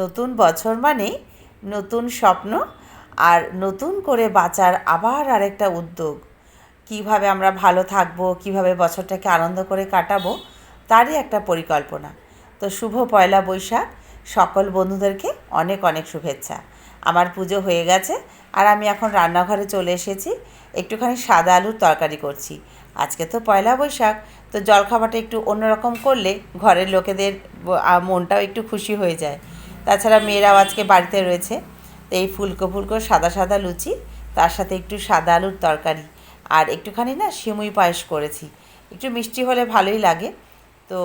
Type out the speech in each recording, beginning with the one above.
নতুন বছর মানেই নতুন স্বপ্ন আর নতুন করে বাঁচার আবার আরেকটা উদ্যোগ। কীভাবে আমরা ভালো থাকব, কীভাবে বছরটাকে আনন্দ করে কাটাবো, তারই একটা পরিকল্পনা। তো শুভ পয়লা বৈশাখ, সকল বন্ধুদেরকে অনেক অনেক শুভেচ্ছা। আমার পুজো হয়ে গেছে আর আমি এখন রান্নাঘরে চলে এসেছি, একটুখানি সাদা আলুর তরকারি করছি। আজকে তো পয়লা বৈশাখ, তো জলখাবারটা একটু অন্যরকম করলে ঘরের লোকেদের মনটাও একটু খুশি হয়ে যায়। তাছাড়া মেয়েরাও আজকে বাড়িতে রয়েছে। তো এই ফুলকো ফুলকো সাদা সাদা লুচি, তার সাথে একটু সাদা আলুর তরকারি, আর একটুখানি না সিমুই পায়েস করেছি। একটু মিষ্টি হলে ভালোই লাগে। তো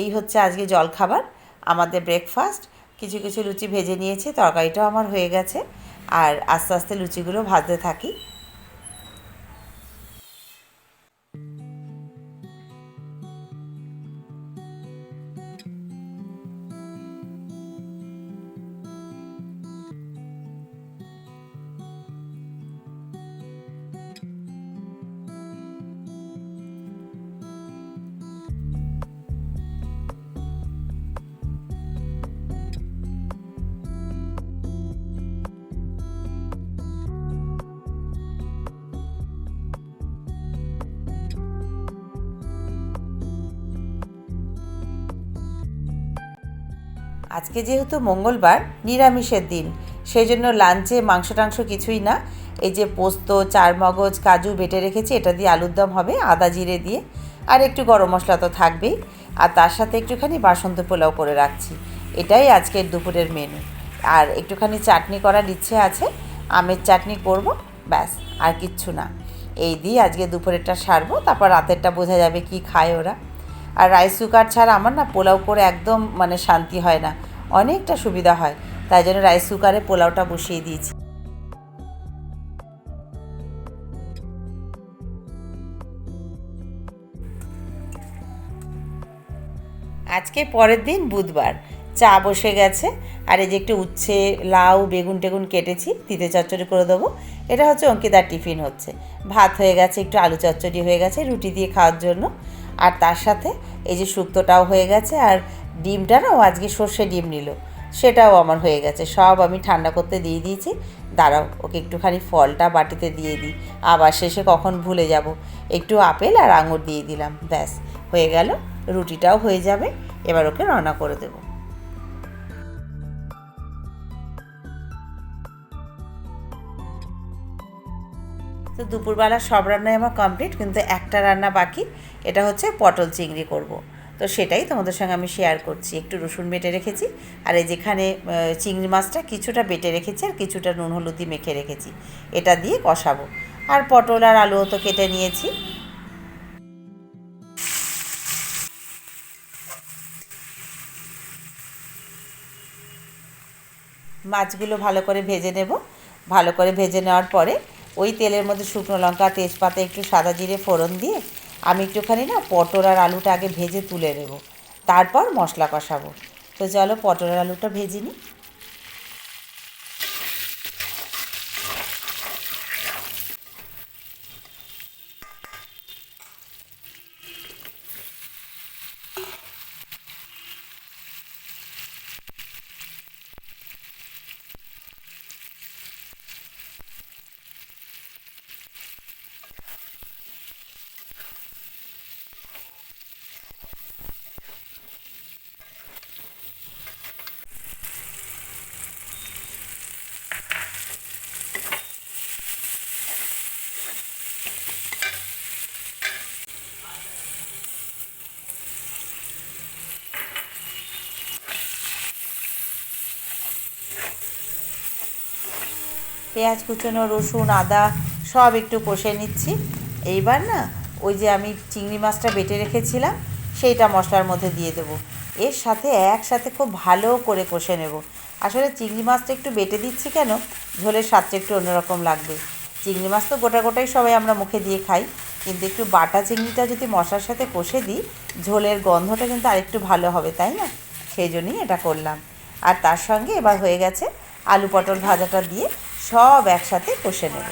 এই হচ্ছে আজকে জলখাবার, আমাদের ব্রেকফাস্ট কিছু কিছু লুচি ভেজে নিয়েছি, তরকারিটাও আমার হয়ে গেছে, আর আস্তে আস্তে লুচিগুলো ভাজতে থাকি। আজকে যেহেতু মঙ্গলবার, নিরামিষের দিন সেই জন্য লাঞ্চে মাংস টাংস কিছুই না। এই যে পোস্ত, চার মগজ, কাজু বেটে রেখেছি, এটা দিয়ে আলুর দম হবে, আদা জিরে দিয়ে। আর একটু গরম মশলা তো থাকবেই। আর তার সাথে একটুখানি বাসন্ত পোলাও করে রাখছি। এটাই আজকের দুপুরের মেনু আর একটুখানি চাটনি করার ইচ্ছে আছে, আমের চাটনি করব, ব্যাস, আর কিচ্ছু না। এই দিয়ে আজকে দুপুরেরটা সারবো, তারপর রাতেরটা বোঝা যাবে কি খায় ওরা। আর রাইস কুকার ছাড়া আমার না পোলাও করে একদম মানে শান্তি হয় না। অনেকটা সুবিধা হয়, তাই জন্য রাইস কুকারে পোলাওটা বসিয়ে দিয়েছি। আজকে পরের দিন বুধবার, চা বসে গেছে, আর এই যে একটু উচ্ছে, লাউ, বেগুন টেগুন কেটেছি, তিতে চচ্চড়ি করে দেবো। এটা হচ্ছে অঙ্কিতার টিফিন হচ্ছে। ভাত হয়ে গেছে, একটু আলু চচ্চড়ি হয়ে গেছে, রুটি দিয়ে খাওয়ার জন্য। আর তার সাথে এই যে শুক্তোটাও হয়ে গেছে আর ডিমটা না ও আজকে সর্ষে ডিম নিল, সেটাও আমার হয়ে গেছে। সব আমি ঠান্ডা করতে দিয়ে দিয়েছি। দাঁড়াও, ওকে একটুখানি ফলটা বাটিতে দিয়ে দিই। আবার শেষে কখন ভুলে যাব। একটু আপেল আর আঙুর দিয়ে দিলাম। ব্যাস, হয়ে গেল। রুটিটাও হয়ে যাবে। এবার ওকে রান্না করে দেবো। তো দুপুরবেলা সব রান্নাই আমার কমপ্লিট কিন্তু একটা রান্না বাকি, এটা হচ্ছে পটল চিংড়ি করব। তো সেটাই তোমাদের সঙ্গে আমি শেয়ার করছি। একটু রসুন বেটে রেখেছি, আর এই যেখানে চিংড়ি মাছটা কিছুটা বেটে রেখেছি আর কিছুটা নুন হলুদি মেখে রেখেছি, এটা দিয়ে কষাবো। আর পটল আর আলুও তো কেটে নিয়েছি। মাছগুলো ভালো করে ভেজে নেব। ভালো করে ভেজে নেওয়ার পরে ওই তেলের মধ্যে শুকনো লঙ্কা, তেজপাতা, একটু সাদা জিরে ফোড়ন দিয়ে আমি একটুখানি না পটল আর আলুটা আগে ভেজে তুলে নেব। তারপর মশলা কষাবো। তো চলো পটল আলুটা ভেজে নিই। পেঁয়াজ, কুচনো, রসুন, আদা, সব একটু কষে নিচ্ছি। এইবার না, ওই যে আমি চিংড়ি মাছটা বেটে রেখেছিলাম, সেইটা মশলার মধ্যে দিয়ে দেবো। এর সাথে একসাথে খুব ভালো করে কষে নেব। আসলে চিংড়ি মাছটা একটু বেটে দিচ্ছি কেন, ঝোলের স্বাদটা একটু অন্যরকম লাগবে। চিংড়ি মাছ তো গোটা গোটাই সবাই আমরা মুখে দিয়ে খাই, কিন্তু একটু বাটা চিংড়িটা যদি মশলার সাথে কষে দিই, ঝোলের গন্ধটা কিন্তু আরেকটু ভালো হবে, তাই না? সেই জন্যই এটা করলাম। আর তার সঙ্গে এবার হয়ে গেছে আলু পটল ভাজাটা দিয়ে সব একসাথে কষে নেব।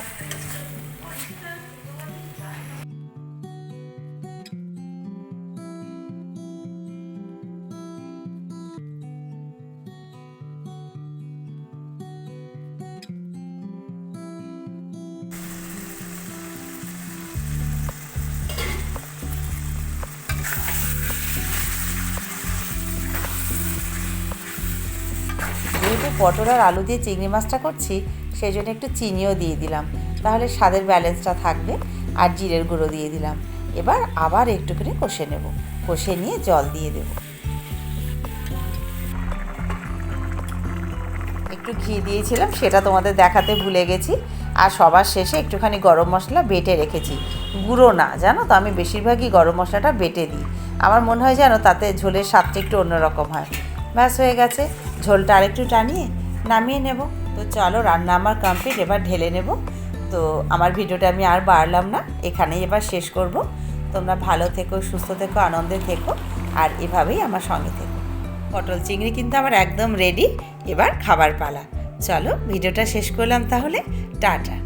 যেহেতু পটল আর আলু দিয়ে চিংড়ি মাছটা করছি সেই জন্য একটু চিনিও দিয়ে দিলাম। তাহলে স্বাদের ব্যালেন্সটা থাকবে আর জিরের গুঁড়ো দিয়ে দিলাম। এবার আবার একটু করে কষে নেব। কষে নিয়ে জল দিয়ে দেব। একটু ঘি দিয়েছিলাম, সেটা তোমাদের দেখাতে ভুলে গেছি। আর সবার শেষে একটুখানি গরম মশলা বেটে রেখেছি। গুঁড়ো না, জানো তো? আমি বেশিরভাগই গরম মশলাটা বেটে দিই। আমার মনে হয় জানো তাতে ঝোলের স্বাদটা একটু অন্যরকম হয়। ব্যাস হয়ে গেছে। ঝোলটা আরেকটু টানিয়ে নামিয়ে নেব। তো চলো রান্না আমার কমপ্লিট এবার ঢেলে নেব। তো আমার ভিডিওটা আমি আর বাড়লাম না, এখানেই এবার শেষ করব। তোমরা ভালো থেকো, সুস্থ থেকো, আনন্দে থেকো, আর এভাবেই আমার সঙ্গে থেকো। পটল চিংড়ি কিন্তু আমার একদম রেডি এবার খাবার পালা। চলো ভিডিওটা শেষ করলাম তাহলে, টাটা।